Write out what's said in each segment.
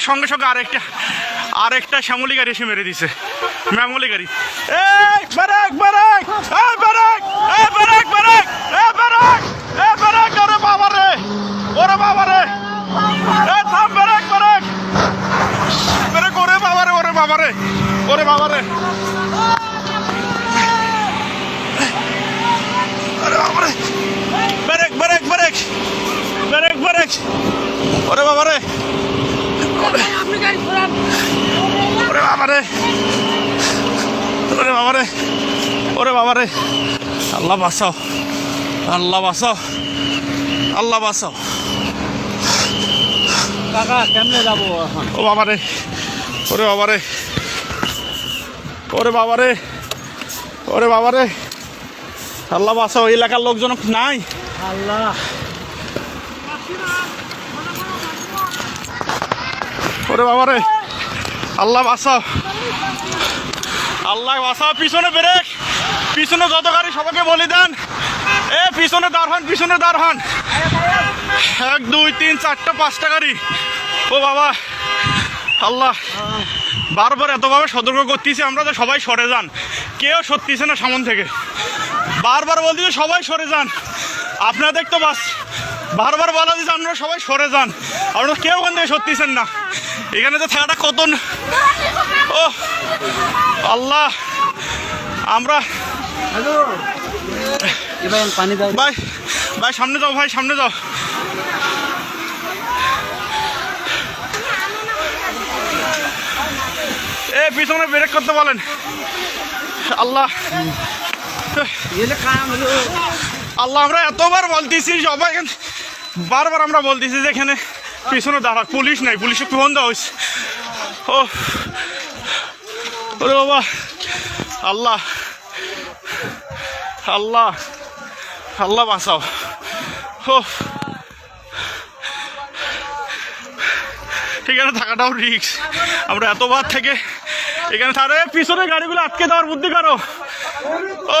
সঙ্গে সঙ্গে আরেকটা আরেকটা শ্যামলি গাড়ি এসে মেরে দিছে। ম্যামলি গাড়ি ওরে বাবা রে ওরে বাবা রে এই, থাম ব্রেক ওরে রে আপনি গাড়ি ঘোরান ওরে বাবা রে। ওরে বাবা রে। ওরে বাবা রে। আল্লাহ বাঁচাও। আল্লাহ বাঁচাও। আল্লাহ বাঁচাও। কাকা কেমনে যাব ও বাবা রে। ওরে বাবা রে। ওরে বাবা রে। ওরে বাবা রে। আল্লাহ এই এলাকার লোকজন নাই? আল্লাহ। ওরে বাবারে আল্লাহ বাঁচাও আল্লাহ বাঁচাও পিছনে ব্রেক। পিছনে যত গাড়ি সবাইকে বলি দেন। এ, পিছনে দাঁড় হন পিছনে দাঁড় হন এক, দুই, তিন, চারটা, পাঁচটা গাড়ি। ও বাবা। আল্লাহ। বারবার এতভাবে সতর্ক করতেছি আমরা যে সবাই সরে যান। কেউ সত্যিছে না সামন থেকে। বারবার বলতেছে সবাই সরে যান। আপনাদের তো বাস বারবার বলা দিচ্ছে আপনারা সবাই সরে যান। আপনারা কেউ ওখান থেকে সত্যিছেন না। এখানে তো থাকাটা কত ও, আল্লাহ। আমরা ভাই ভাই, সামনে যাও, ভাই, সামনে যাও। এ, পিছনে ব্রেক করতে বলেন। আল্লাহ। আল্লাহ, আমরা এতবার বলতেছি সবাই বারবার আমরা বলতেছি যে এখানে পিছনে দাঁড়া পুলিশ নাই, পুলিশে ফোন দেওয়া হয়েছে ও ওরে বাবা। আল্লাহ। আল্লাহ। আল্লাহ বাঁচাও। ও এখানে থাকাটাও রিক্স আমরা এতবার থেকে এখানে তাহলে পিছনে গাড়িগুলো আটকে দেওয়ার বুদ্ধি করো। ও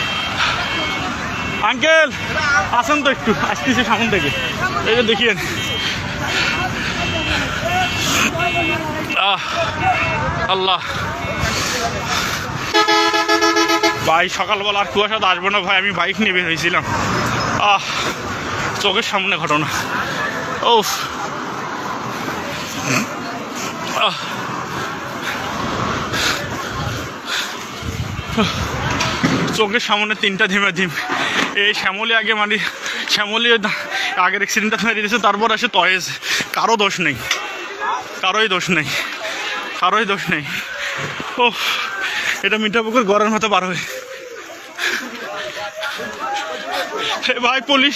আঙ্কেল, আসেন তো একটু, আসতেছি সামন থেকে। এই যে দেখিয়েন। আল্লাহ। ভাই, সকালবেলা আর কুয়াশা তো আসব না ভাই, আমি বাইক নিয়ে বের হয়েছিলাম। আহ, চোখের সামনে ঘটনা। ও চোখের সামনে তিনটা ধিমে ধিম এই শ্যামলি আগে মানে শ্যামলি আগের অ্যাক্সিডেন্টটা মেরে দিয়েছে, তারপর আসে তয়েজ। কারও দোষ নেই। কারোই দোষ নেই। কারোই দোষ নেই। ও এটা মিঠাপুকুর গড়ের মতো পার হয়ে। ভাই, পুলিশ।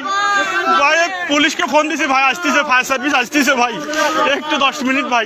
ভাই পুলিশকে ফোন দিছি ভাই আসতেছে ফায়ার সার্ভিস আসতেছে ভাই। একটু দশ মিনিট ভাই।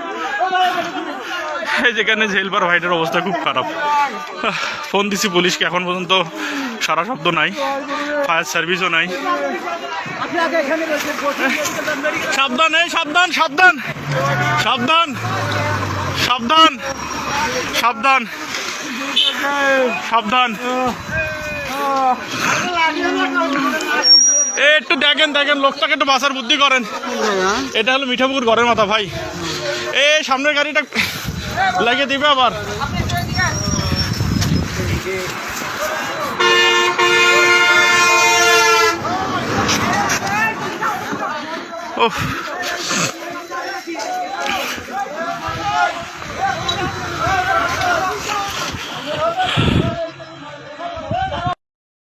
যেখানে জেলবার ভাইটার অবস্থা খুব খারাপ। ফোন দিছি পুলিশকে, এখন পর্যন্ত সারা শব্দ নাই ফায়ার সার্ভিসও নাই। সাবধান, এই সাবধান সাবধান সাবধান সাবধান সাবধান সাবধান। এ, একটু দেখেন দেখেন, লোকটাকে একটু বাসার বুদ্ধি করেন। এটা হলো মিঠাপুকুর ঘরের মাথা, ভাই। এ, সামনের গাড়িটা লাগিয়ে দিবে আবার ওহ